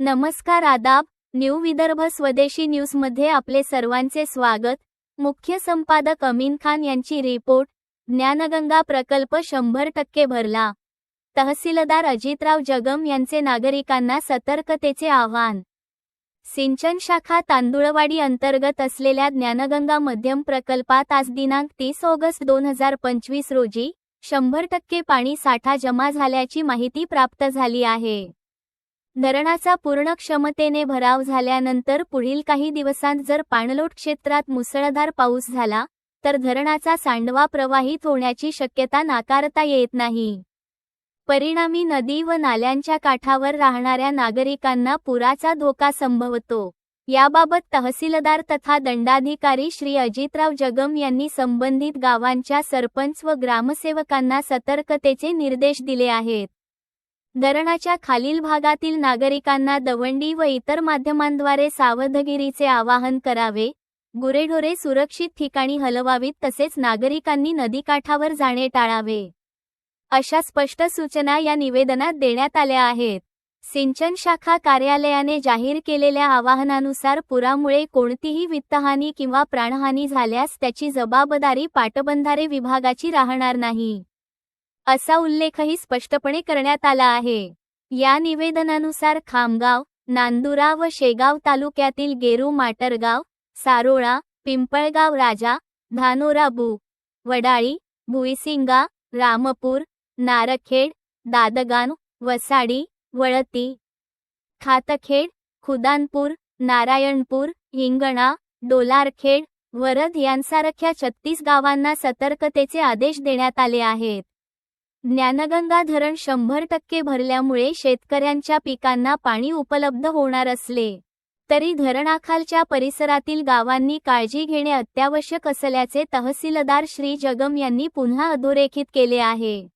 नमस्कार आदाब न्यू विदर्भ स्वदेशी न्यूजमध्ये आपले सर्वांचे स्वागत. मुख्य संपादक अमीन खान यांची रिपोर्ट ज्ञानगंगा प्रकल्प शंभर टक्के भरला. तहसीलदार अजितराव जगम यांचे नागरिकांना सतर्कतेचे आवाहन. सिंचन शाखा तांदुळवाडी अंतर्गत असलेल्या ज्ञानगंगा मध्यम प्रकल्पात आज दिनांक तीस ऑगस्ट दोन हजार पंचवीस रोजी शंभर टक्के पाणी साठा जमा झाल्याची माहिती प्राप्त झाली आहे. धरणाचा पूर्ण क्षमतेने भराव झाल्यानंतर पुढील काही दिवसांत जर पाणलोट क्षेत्रात मुसळधार पाऊस झाला तर धरणाचा सांडवा प्रवाहित होण्याची शक्यता नाकारता येत नाही. परिणामी नदी व नाल्यांच्या काठावर राहणाऱ्या नागरिकांना पुराचा धोका संभवतो. याबाबत तहसीलदार तथा दंडाधिकारी श्री अजितराव जगम यांनी संबंधित गावांच्या सरपंच व ग्रामसेवकांना सतर्कतेचे निर्देश दिले आहेत. धरणाच्या खालील भागातील नागरिकांना दवंडी व इतर माध्यमांद्वारे सावधगिरीचे आवाहन करावे गुरेढोरे सुरक्षित ठिकाणी हलवावीत तसेच नागरिकांनी नदीकाठावर जाणे टाळावे. अशा स्पष्ट सूचना या निवेदनात देण्यात आल्या आहेत. सिंचन शाखा कार्यालयाने जाहीर केलेल्या आवाहनानुसार पुरामुळे कोणतीही वित्तहानी किंवा प्राणहानी झाल्यास त्याची जबाबदारी पाटबंधारे विभागाची राहणार नाही. असा उल्लेखही स्पष्टपणे करण्यात आला आहे. या निवेदनानुसार खामगाव नांदुरा व शेगाव तालुक्यातील गेरू माटरगाव सारोळा पिंपळगाव राजा धानोरा बु वडाळी भुईसिंगा रामपूर नारखेड दादगान वसाडी वळती. खातखेड खुदानपूर नारायणपूर हिंगणा डोलारखेड वरद यांसारख्या छत्तीस गावांना सतर्कतेचे आदेश देण्यात आले आहेत. ज्ञानगंगा धरण शंभर टक्के भरल्यामुळे शेतकऱ्यांच्या पिकांना पाणी उपलब्ध होणार असले तरी धरणाखालच्या परिसरातील गावांनी काळजी घेणे अत्यावश्यक असल्याचे तहसीलदार श्री जगम यांनी पुन्हा अधोरेखित केले आहे.